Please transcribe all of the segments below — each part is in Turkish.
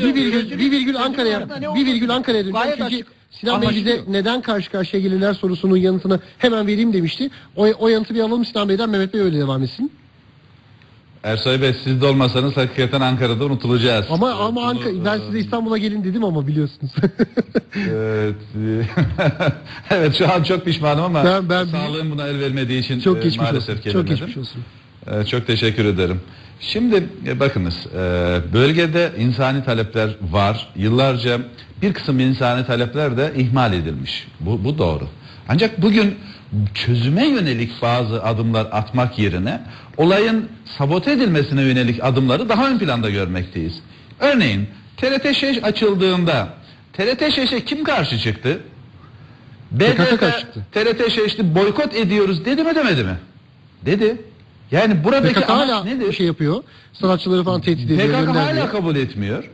Bir virgül, bir virgül Ankara'ya, bir virgül Ankara'ya döneceğim. Çünkü açık. Sinan Bey bize neden karşı karşıya gelirler sorusunun yanıtını hemen vereyim demişti. O, o yanıtı bir alalım Sinan Bey'den Mehmet Bey öyle devam etsin. Ersoy Bey siz de olmasanız hakikaten Ankara'da unutulacağız. Ama ama Ankara, ben size İstanbul'a gelin dedim ama biliyorsunuz. Evet, evet şu an çok pişmanım ama Ben- ben- sağlığım buna el vermediği için Çok e, geçmiş maalesef olsun. Çok gelemedim. geçmiş olsun. E, çok teşekkür ederim. Şimdi e, bakınız e, bölgede insani talepler var. Yıllarca bir kısım insani talepler de ihmal edilmiş. Bu, bu doğru. Ancak bugün çözüme yönelik bazı adımlar atmak yerine olayın sabote edilmesine yönelik adımları daha ön planda görmekteyiz. Örneğin TRT 6 açıldığında TRT 6'e kim karşı çıktı? Karşı çıktı. TRT 6'ı boykot ediyoruz dedi mi demedi mi? Dedi. Yani buradaki PKK hala nedir? şey yapıyor. Sanatçıları falan tehdit ediyor. PKK hala kabul etmiyor.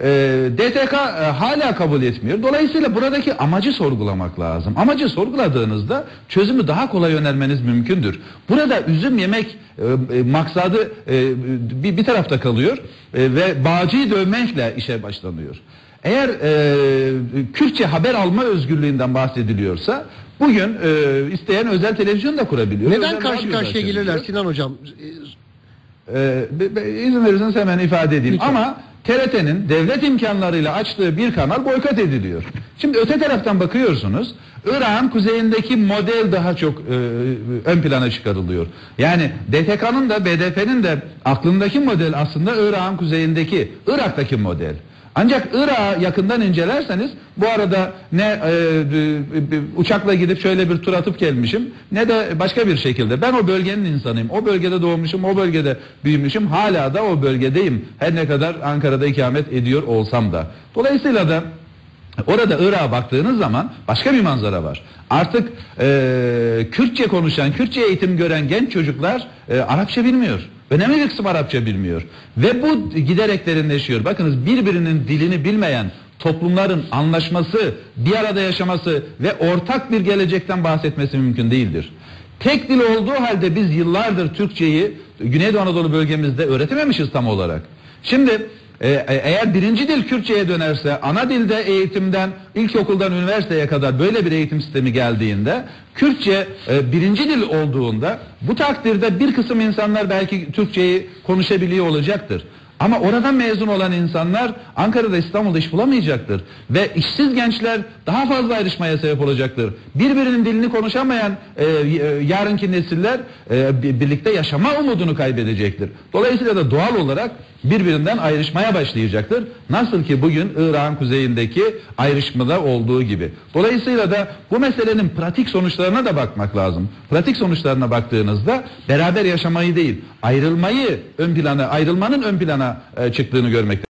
Ee, DTK e, hala kabul etmiyor. Dolayısıyla buradaki amacı sorgulamak lazım. Amacı sorguladığınızda çözümü daha kolay önermeniz mümkündür. Burada üzüm yemek e, e, maksadı e, bir, bir tarafta kalıyor e, ve bağcıyı dövmekle işe başlanıyor. Eğer e, Kürtçe haber alma özgürlüğünden bahsediliyorsa bugün e, isteyen özel televizyon da kurabiliyor. Neden özel karşı karşıya gelirler Sinan Hocam? Ee, be- be- izin verirseniz hemen ifade edeyim. Lütfen. Ama TRT'nin devlet imkanlarıyla açtığı bir kanal boykot ediliyor. Şimdi öte taraftan bakıyorsunuz. Irak'ın kuzeyindeki model daha çok e, ön plana çıkarılıyor. Yani DTK'nın da BDP'nin de aklındaki model aslında Irak'ın kuzeyindeki, Irak'taki model. Ancak Irak'ı yakından incelerseniz bu arada ne e, e, e, uçakla gidip şöyle bir tur atıp gelmişim ne de başka bir şekilde. Ben o bölgenin insanıyım. O bölgede doğmuşum, o bölgede büyümüşüm. Hala da o bölgedeyim. Her ne kadar Ankara'da ikamet ediyor olsam da. Dolayısıyla da Orada Irak'a baktığınız zaman başka bir manzara var. Artık e, Kürtçe konuşan, Kürtçe eğitim gören genç çocuklar e, Arapça bilmiyor. Önemli bir kısım Arapça bilmiyor. Ve bu giderek derinleşiyor. Bakınız birbirinin dilini bilmeyen toplumların anlaşması, bir arada yaşaması ve ortak bir gelecekten bahsetmesi mümkün değildir. Tek dil olduğu halde biz yıllardır Türkçeyi Güneydoğu Anadolu bölgemizde öğretememişiz tam olarak. Şimdi e, e, eğer birinci dil Kürtçe'ye dönerse, ana dilde eğitimden, ilkokuldan üniversiteye kadar böyle bir eğitim sistemi geldiğinde, Kürtçe e, birinci dil olduğunda, bu takdirde bir kısım insanlar belki Türkçeyi konuşabiliyor olacaktır. Ama oradan mezun olan insanlar Ankara'da İstanbul'da iş bulamayacaktır. Ve işsiz gençler daha fazla ayrışmaya sebep olacaktır. Birbirinin dilini konuşamayan e, e, yarınki nesiller e, bi- birlikte yaşama umudunu kaybedecektir. Dolayısıyla da doğal olarak birbirinden ayrışmaya başlayacaktır. Nasıl ki bugün İran kuzeyindeki ayrışmada olduğu gibi. Dolayısıyla da bu meselenin pratik sonuçlarına da bakmak lazım. Pratik sonuçlarına baktığınızda beraber yaşamayı değil, ayrılmayı ön plana, ayrılmanın ön plana e, çıktığını görmekte.